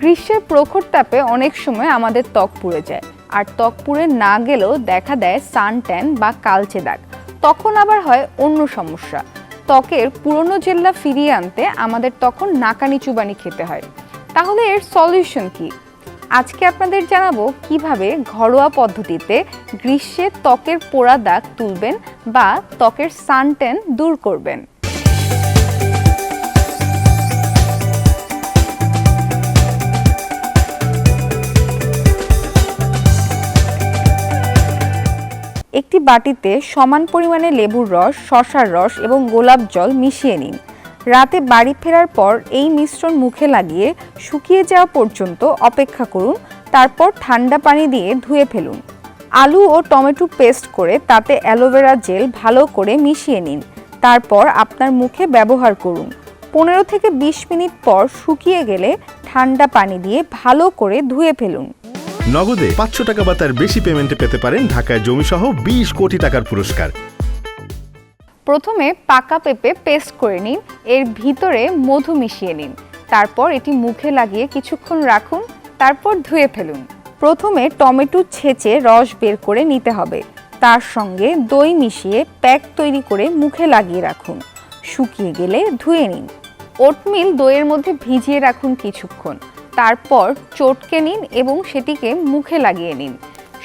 গ্রীষ্মের প্রখর তাপে অনেক সময় আমাদের ত্বক পুড়ে যায়। আর ত্বক পুড়ে না গেলেও দেখা দেয় সান ট্যান বা কালচে দাগ। তখন আবার হয় অন্য সমস্যা। ত্বকের পুরনো জেল্লা ফিরিয়ে আনতে আমাদের তখন নাকানি চুবানি খেতে হয়। তাহলে এর সলিউশন কি? আজকে আপনাদের জানাব কীভাবে ঘরোয়া পদ্ধতিতে গ্রীষ্মে ত্বকের পোড়া দাগ তুলবেন বা ত্বকের সানটেন দূর করবেন। একটি বাটিতে সমান পরিমাণে লেবুর রস শসার রস এবং গোলাপ জল মিশিয়ে নিন। রাতে বাড়ি ফেরার পর এই মিশ্রণ মুখে লাগিয়ে শুকিয়ে যাওয়া পর্যন্ত অপেক্ষা করুন, তারপর ঠান্ডা পানি দিয়ে ধুয়ে ফেলুন। আলু ও টমেটো পেস্ট করে তাতে অ্যালোভেরা জেল ভালো করে মিশিয়ে নিন। তারপর আপনার মুখে ব্যবহার করুন। পনেরো থেকে বিশ মিনিট পর শুকিয়ে গেলে ঠান্ডা পানি দিয়ে ভালো করে ধুয়ে ফেলুন। নগদে পাঁচশো টাকা বা তার বেশি পেমেন্টে পেতে পারেন ঢাকায় জমিসহ বিশ কোটি টাকার পুরস্কার। প্রথমে পাকা পেঁপে পেস্ট করে নিন, এর ভিতরে মধু মিশিয়ে নিন, তারপর এটি মুখে লাগিয়ে কিছুক্ষণ রাখুন, তারপর ধুয়ে ফেলুন। প্রথমে টমেটো ছেঁচে রস বের করে নিতে হবে, তার সঙ্গে দই মিশিয়ে প্যাক তৈরি করে মুখে লাগিয়ে রাখুন, শুকিয়ে গেলে ধুয়ে নিন। ওটমিল দইয়ের মধ্যে ভিজিয়ে রাখুন কিছুক্ষণ। তারপর চটকে নিন এবং সেটিকে মুখে লাগিয়ে নিন।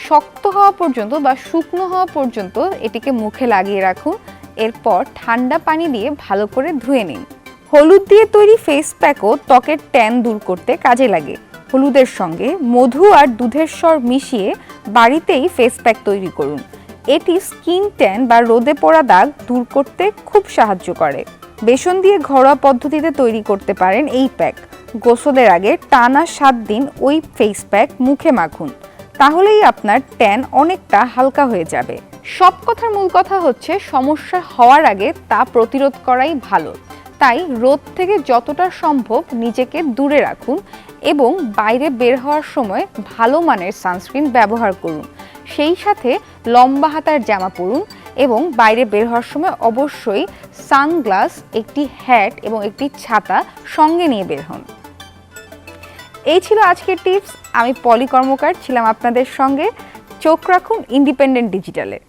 শক্ত হওয়া পর্যন্ত বা শুকনো হওয়া পর্যন্ত এটিকে মুখে লাগিয়ে রাখুন। এরপর ঠান্ডা পানি দিয়ে ভালো করে ধুয়ে নিন। হলুদ দিয়ে তৈরি ফেস প্যাকও ত্বকের ট্যান দূর করতে কাজে লাগে। হলুদের সঙ্গে মধু আর দুধের স্বর মিশিয়ে বাড়িতেই ফেস প্যাক তৈরি করুন। এটি স্কিন ট্যান বা রোদে পড়া দাগ দূর করতে খুব সাহায্য করে। বেসন দিয়ে ঘরোয়া পদ্ধতিতে তৈরি করতে পারেন এই প্যাক। গোসলের আগে টানা সাত দিন ওই ফেস প্যাক মুখে মাখুন। তাহলেই আপনার ট্যান অনেকটা হালকা হয়ে যাবে। সব কথার মূল কথা হচ্ছে, সমস্যা হওয়ার আগে তা প্রতিরোধ করাই ভালো। তাই রোদ থেকে যতটা সম্ভব নিজেকে দূরে রাখুন এবং বাইরে বের হওয়ার সময় ভালো মানের সানস্ক্রিন ব্যবহার করুন। সেই সাথে লম্বা হাতার জামা পরুন এবং বাইরে বের হওয়ার সময় অবশ্যই সানগ্লাস, একটি হ্যাট এবং একটি ছাতা সঙ্গে নিয়ে বের হন। এই ছিল আজকের টিপস। আমি পলি কর্মকার ছিলাম আপনাদের সঙ্গে। চোখ রাখুন ইন্ডিপেন্ডেন্ট ডিজিটালে।